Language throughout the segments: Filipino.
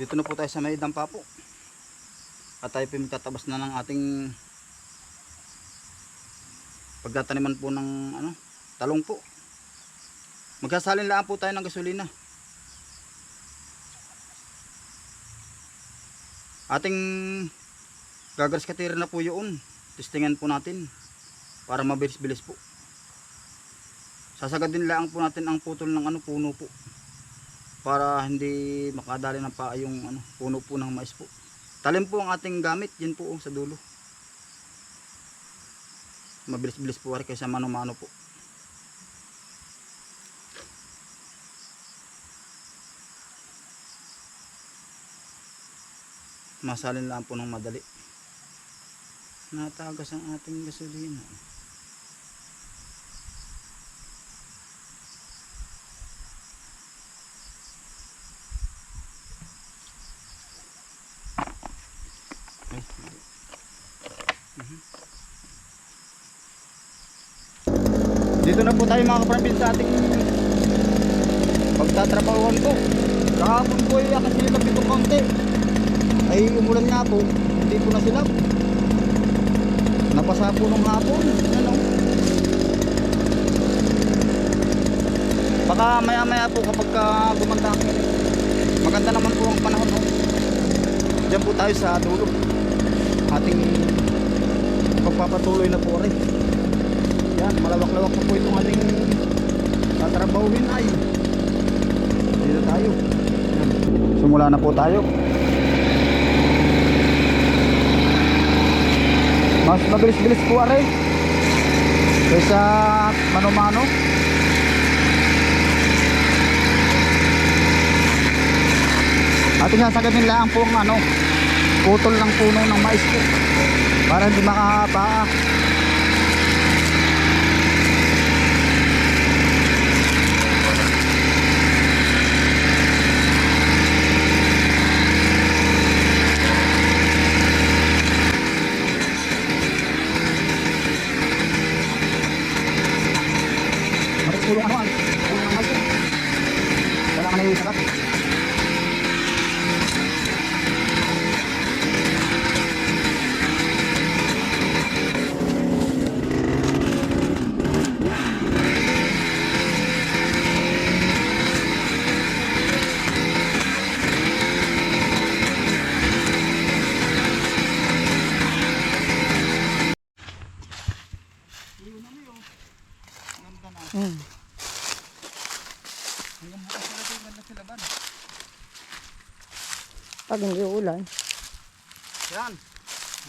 Dito na po tayo sa may dampa po. At tayo po na ng ating pagtataniman po ng ano, talong po. Magsasalin lang po tayo ng gasolina. Ating gagaras katira na po yun. Testingan po natin para mabilis-bilis po. Sasagadin lang po natin ang putol ng ano puno po para hindi makadali ng pa yung ano, puno po ng mais po. Talim po ang ating gamit, yan po oh, sa dulo. Mabilis-bilis po rin kaysa mano-mano po. Masalin lang po ng madali. Natagas ang ating gasolina. Tayo mga kaparambin sa ating pagtatrabahuan po. Kahapon po ay akasilap itong konti. Ay umulan nga po, hindi po nasilap. Napasa po nung hapon. Ano? Baka maya maya po kapag ka gumanda. Maganda naman po ang panahon. No? Diyan po tayo sa dulo. Ating pagpapatuloy na po rin. Yan, malawak-lawak na po itong ating tatrabahuhin ay. Dito tayo. Yan. Simula na po tayo. Mas mabilis-bilis po rin. Kaysa mano-mano. Ating sasagamin lang po ang ano, putol ng puno ng mais po. Para hindi makapaa. Marutulong ano, ano, ano, ano, ano. Kailangan na yung sakat. Hmm. Hanggang bukas na natin ganda sa laban. Pag hindi ulan. Yan.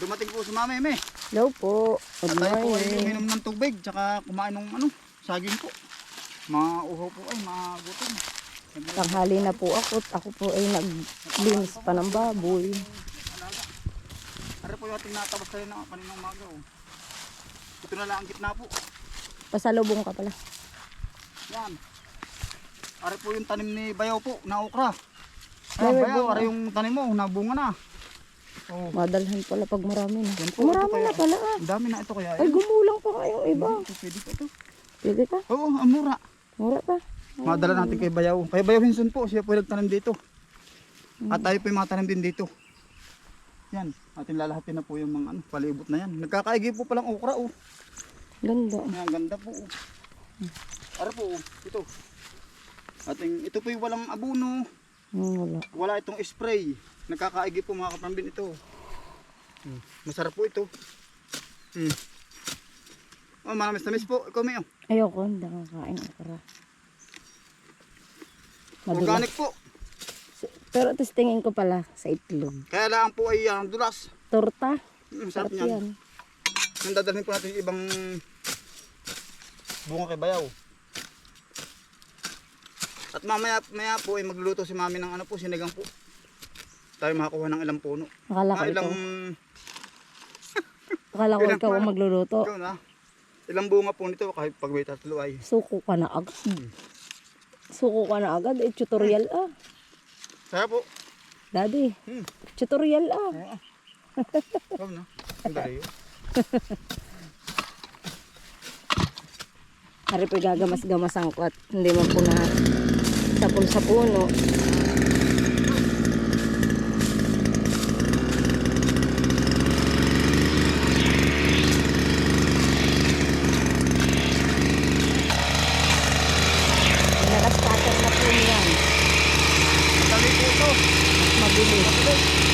Dumating po si Mama Eme. Hello po. Good At tayo po ay morning. uminom ng tubig tsaka kumain ng ano, saging po. Mauhaw po ay magutom. Tanghali na po ako. at Ako po ay naglinis pa ng baboy. Ano po yung ating natabas tayo na kaninang umaga oh. Ito na lang ang gitna po. Pasalubong ka pala. Yan. Ari po yung tanim ni Bayaw po, na okra. Ay, Ay, may Bayaw, bunga. ari yung tanim mo, nabunga na. Oh, Madalhan pala pag marami na. Yan po, ito Marami kaya. na pala ah. ang dami na ito kaya. Ay gumulang pa nga yung iba. Ito, pwede pa ito. Pwede ka. Oo, ang mura. Mura pa. Madala natin kay Bayaw. Kay Bayaw Hinson po, siya po nagtanim dito. Hmm. At tayo po yung mga tanim din dito. Yan, atin lalahatin na po yung mga ano, palibot na yan. Nagkakaigi po palang okra oh. Ganda. Yan, ganda po oh. Ara po oh, ito. Ating, ito po yung walang abuno, Hmm, wala. wala itong spray. Nagkakaigi po mga kapambin ito. Hmm. Masarap po ito. Hmm. Oh, manamis tamis po. Ikaw may oh. Ayoko. Hindi ako ra. Madulas. Organic po. Pero testingin ko pala sa itlog. Kaya lang po ay ang dulas. Torta. Masarap Sarap niyan. yan. Nang dadalhin po natin yung ibang bunga kay Bayaw. At mamaya maya po ay magluluto si mami ng ano po, sinigang po. Tayo makakuha ng ilang puno. Akala ko Ah, ilang, ikaw. Akala ko ikaw ang magluluto. ikaw na. Ilang bunga po nito kahit pag may tatlo ay. Suko ka na agad. Suko ka na agad. Eh, tutorial ah. Kaya po. Daddy, Hmm. tutorial ah. Oo. Ikaw na. Ang dali yun. Hari pa gagamas-gamasang ko at hindi man po na hapon sa puno. Nakastakan na po yan. Madali po. Mabilis. Mabilis.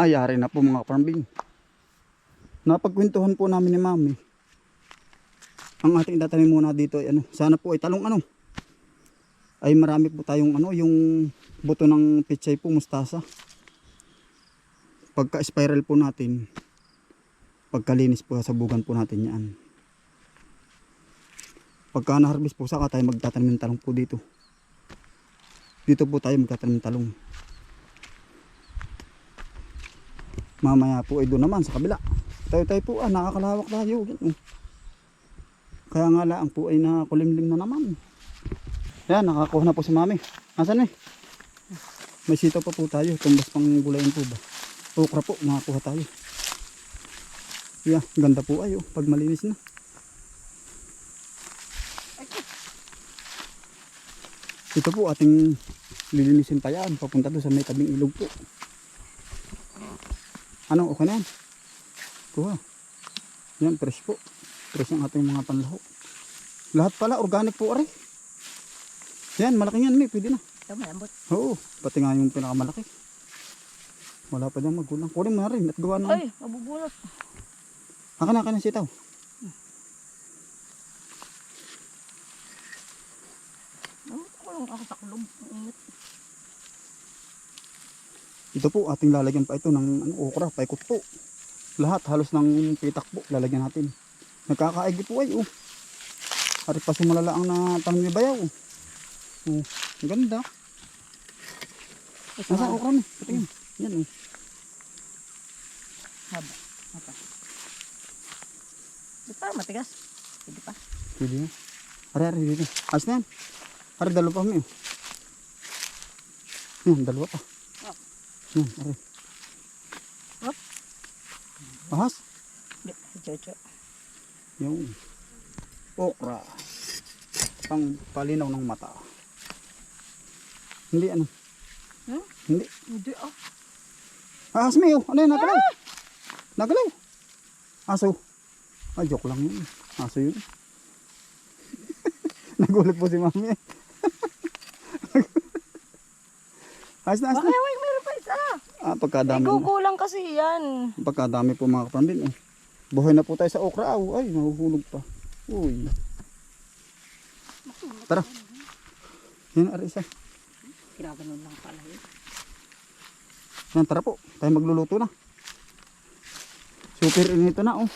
Ayari na po mga farmbing. Napagkwentuhan po namin ni Mami. Ang ating tatanim muna dito ay ano, sana po ay talong ano. Ay marami po tayong ano, yung buto ng pichay po, mustasa. Pagka spiral po natin, pagkalinis po sa bugan po natin yan. Pagka na-harvest po, saka tayo magtatanim ng talong po dito. Dito po tayo magtatanim ng talong. Mamaya po ay doon naman sa kabila. Tayo tayo po ah, nakakalawak tayo. Oh. Kaya nga lang po ay nakakulimlim na naman. Yan, nakakuha na po si mami. Nasaan eh? May sitaw pa po tayo. Tumbas pang gulayin po ba? Okra po, nakakuha tayo. Yeah, ganda po ay oh, pag malinis na. Ito po ating lilinisin pa yan. Papunta doon sa may tabing ilog po. Ano, okay na yan. Kuha. Yan, fresh po. Fresh ang ating mga panlaho. Lahat pala, organic po ari. Yan, malaki yan, may pwede na. Ito malambot. Oo, pati nga yung pinakamalaki. Wala pa dyan magulang. Kunin mo na rin at gawa na. Ay, mabubulot. Akan na, akan na sitaw. Kulong ako sa kulong. Ang init. Ito po, ating lalagyan pa ito ng ano, okra, paikot po. Lahat, halos ng pitak po, lalagyan natin. Nagkakaigi po ay, oh. Ari pa si malala ang natanong ni bayaw. Oh, ang ganda. Nasa nga. okra mo? Patingin. Yan, oh. Haba. Haba. Di pa matigas. Hindi pa. Pwede na. Ari, ari, dito. Ayos na yan. Ari, dalawa pa kami. oh. Yan, dalawa pa. Yan, aray. Hop. Ahas? Jojo. Yung okra. Pang palinaw ng mata. Hindi ano. Hmm? Hindi. Hindi ah. Ahas may oh. Ano yun? Nagalaw. Nagalaw. Aso. Ah, joke lang yun. Aso yun. Nagulat po si mami. ayos na, ayos na. wait, meron Ah, Ay, pagkadami. gugulang kasi yan. Pagkadami po mga kapambin. Oh. Buhay na po tayo sa okra. Oh. Ay, nahuhulog pa. Uy. Tara. Yan, ari isa. Kinaganon lang pala yun. Yan, tara po. Tayo magluluto na. Super inito na, oh.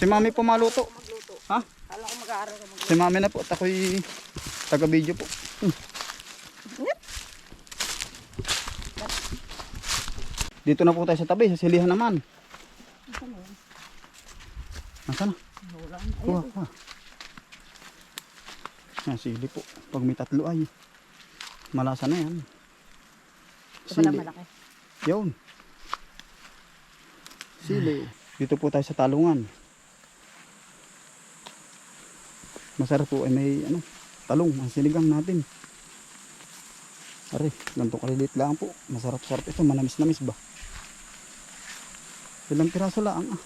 Si mami po maluto. Ha? Kala ko mag-aaral ka magluto. Si mami na po. At ako'y taga-video po. Hmm. Dito na po tayo sa tabi. Sa silihan naman. Nasaan na? Kuha, kuha. Yan, sili po. Pag may tatlo ay malasa na yan. Malaki. Yun. Sili. Dito po tayo sa talungan. Masarap po ay may ano, talong, ang sinigang natin. Are, ganito kalilit lang po. Masarap-sarap ito, manamis-namis ba? Ilang piraso lang ah.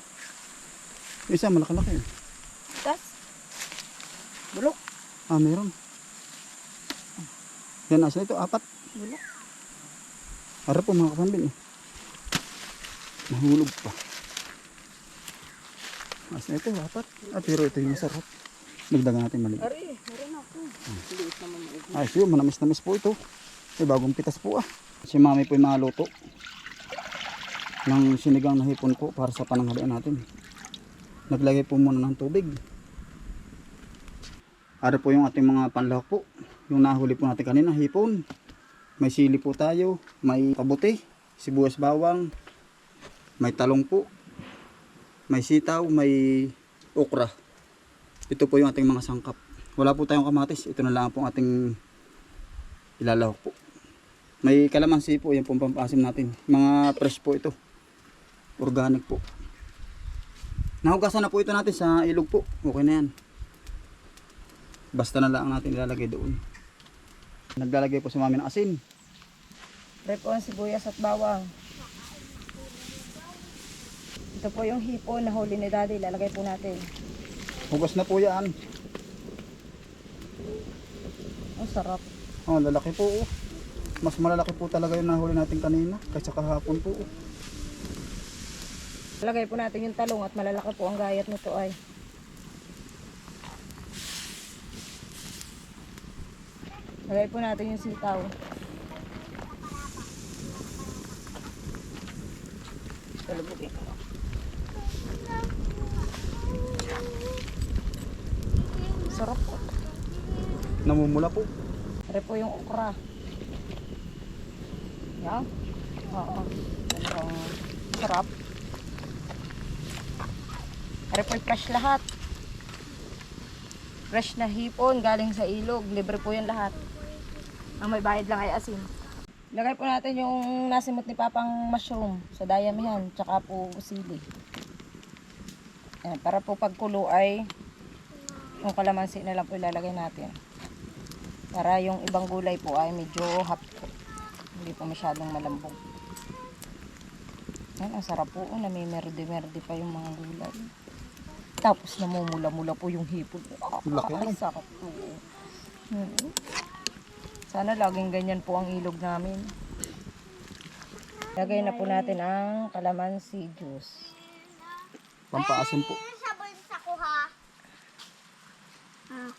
Isa malaki-laki. Tas. Bulok. Ah, meron. Yan, asa ito, apat. Bulok. Harap po mga kapambin. eh. Nahulog pa. Mas na ito, apat. Ah, pero ito yung masarap. Nagdagan natin maliit. Ari, meron ako. Liit naman mo. Ay, siyo, manamis-namis po ito. May bagong pitas po ah. Si mami po yung maluto. Ng sinigang na hipon po para sa pananghalian natin. Naglagay po muna ng tubig. Ara po yung ating mga panlahok po. Yung nahuli po natin kanina, hipon. May sili po tayo, may kabuti, sibuyas bawang, may talong po, may sitaw, may okra. Ito po yung ating mga sangkap. Wala po tayong kamatis. Ito na lang po ating ilalahok po. May kalamansi po, yan po pampasim natin. Mga fresh po ito. Organic po. Nahugasan na po ito natin sa ilog po. Okay na yan. Basta na lang natin ilalagay doon. Naglalagay po si mami ng asin. Repo ang sibuyas at bawang. Ito po yung hipon na huli ni daddy. Lalagay po natin. Hugas na po yan. Ang sarap. Oh, lalaki po. Oh. Mas malalaki po talaga yung nahuli natin kanina. Kaysa kahapon po. Oh. Lalagay po natin yung talong at malalaki po ang gayat nito ay. Lagay po natin yung sitaw. Talubugin ko. Sarap po. Namumula po. Ere po yung okra. Yan. Oo. Ang sarap. Yung fresh lahat. Fresh na hipon galing sa ilog. Libre po yan lahat. Ang may bayad lang ay asin. Lagay po natin yung nasimot ni Papang mushroom sa dayamihan. Tsaka po sili. Ayan, para po pagkulo ay yung kalamansi na lang po ilalagay natin. Para yung ibang gulay po ay medyo hap po. Hindi po masyadong malambong. Yan, ang sarap po. Namimerde-merde pa yung mga gulay. Tapos namumula-mula po yung hipon. Oh, Laki ay, sarap po. Mm. Sana laging ganyan po ang ilog namin. Lagay na po natin ang kalamansi juice. Pampaasim po. sabon sa kuha. Ah.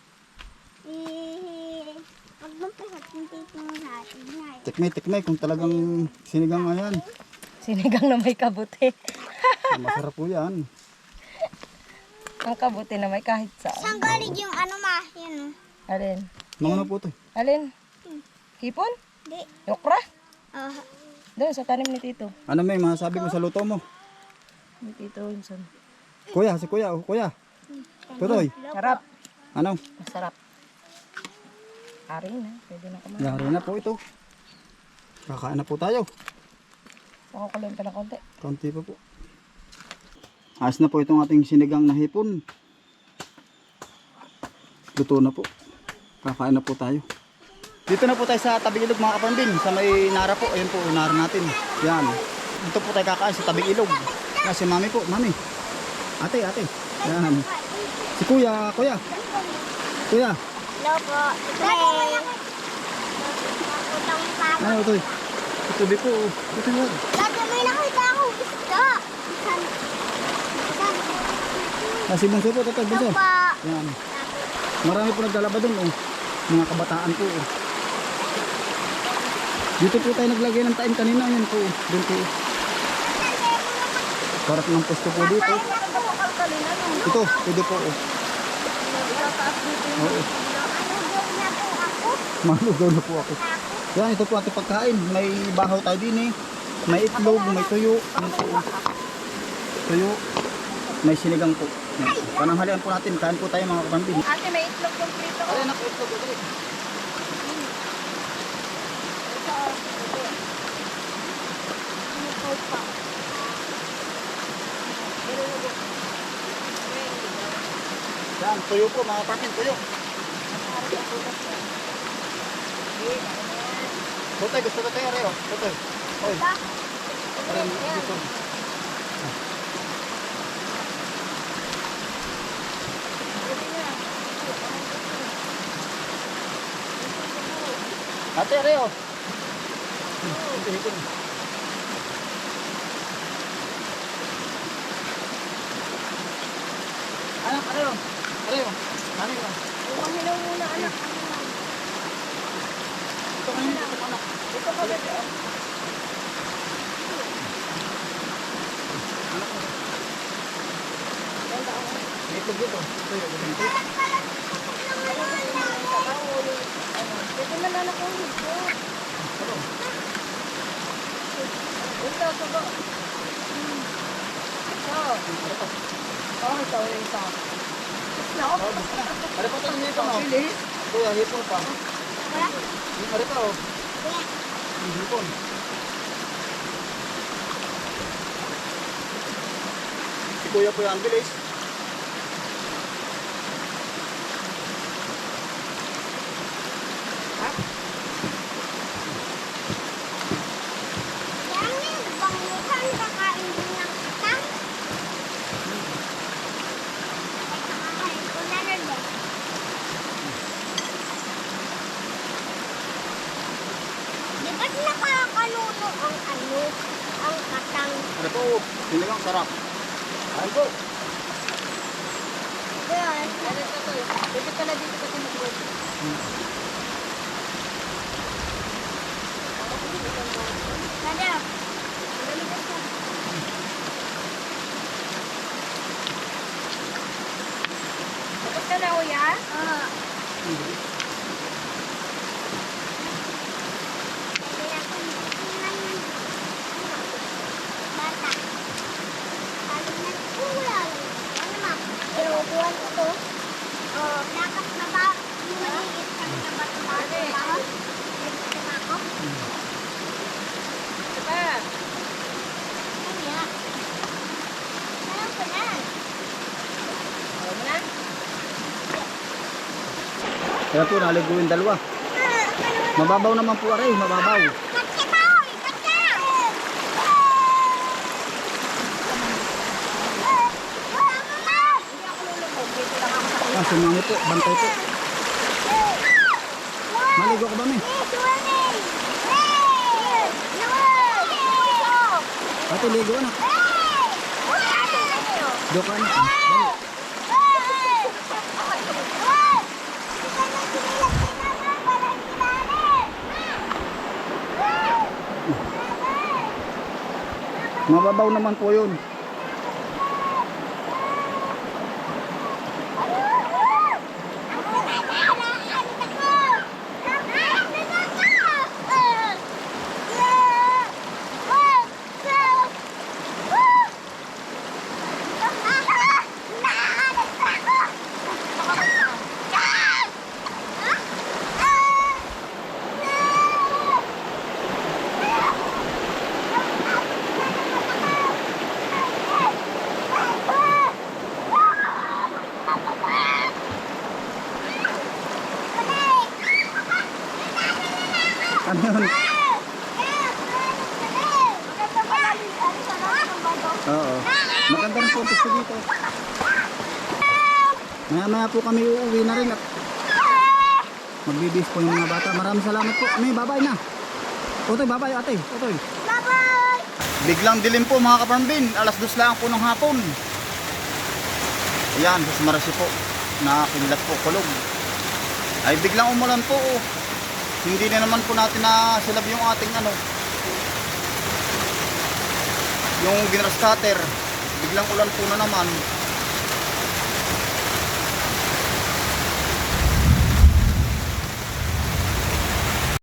Eh, wag mo pa sa tintitin mo natin na. Tikmay, tikmay. Kung talagang sinigang nga yan. Sinigang na may kabuti. Ah, Masarap po yan. Ang kabuti na may kahit saan. Saan galing yung ano ma? Yan oh. Alin? Mga na po ito. Alin? Hipon? Di. Okra? Ah, Doon sa tanim ni Tito. Ano may masasabi mo sa luto mo? Ni Tito Wilson. Kuya, si kuya. Oh, kuya. Tutoy. Sarap. Ano? Masarap. Ari na. Pwede na kumain. Yari na po ito. Kakain na po tayo. Pakukuloyin pa ng konti. Kaunti pa po. Ayos na po itong ating sinigang na hipon. Luto na po. Kakain na po tayo. Dito na po tayo sa tabing ilog mga kapambin. Sa may nara po. Ayun po, nara natin. Yan. Dito po tayo kakain sa tabing ilog. Yan, si mami po. Mami. Ate, ate. Yan. Si kuya, kuya. Kuya. Hello po. Pa. Ano ito? Ito po. Ito yan. Dati may nakita akong isda. Ah, si Bunso po. Ito, Bunso. Yan. Marami po naglalaba doon. Oh. Mga kabataan po. Oh. Dito po tayo naglagay ng taim kanina. Yan po. oh. Doon po. oh. Parang ng pwesto po dito. Ito. Pwede po. Oh. Oo. Malugaw na po ako. Yan. Ito po ating pagkain. May bahaw tayo din eh. May itlog. May tuyo. Yan po. oh. Tuyo. May sinigang po. Pananghalian po natin. Kain po tayo mga kapambin. Ate, may itlog kompleto. Ay, anak, itlog. Itlog. Yan, tuyo po mga kapatid, tuyo. Totoy, gusto ko tayo, Reo. Totoy. Oy. Aray, dito. Ate, Reo. Ito, ito. Anak, Reo. Reo. Ano yun? Umahilaw muna, anak. Ito kayo, ito anak. Ito ka, oh. May itlog dito. Tuyo, ganito. Ito na lang ako. Ito, subo. Ito. Oh, ito yung isa. No? Ada pa tayo oh. Bilis. Kuya, hipon pa. Ada pa, oh. Hipon. Si Kuya po yan, bilis. Yan, bangutan. Kakain din ng katang. Kakain ko na rin eh. Di ba't nakakanuno ang ano? Ang katang. Ada po, sinigang sarap. Ayun po. Yan. Ano ito to? Bebe pala dito kasi mag-work. Sarap. Tapos ka na, kuya? Oo. Kaya kung tingnan ng bata. Sabi na, wala lang. Ano ma'am? Pero buwan ko to. Oh, dapat na ba? Yung maliit sa mga bata ba? Bahon? Ito na ako. Ito pa. Kaya. Sarap ko na. Ayaw mo na? Kaya po, naliguin dalawa. Mababaw naman po, aray, mababaw. Na! Ah, sumami po, bantay po. Maligo ka ba, mi? Ate, ligo anak. Ligo ka anak. ah. Dali. Mababaw naman po yun. Oo. Maganda rin po ang pisto dito. Maya maya po kami uuwi na rin at magbibis po yung mga bata. Maraming salamat po. May babay na. Otoy, babay ate. Otoy. Bye-bye! Biglang dilim po mga kaparambin. Alas dos lang po ng hapon. Ayan, sa Marasi po. Nakakilat po kulog. Ay biglang umulan po. oh. Hindi na naman po natin na silab yung ating ano. Yung ginras cutter. Biglang ulan po na naman.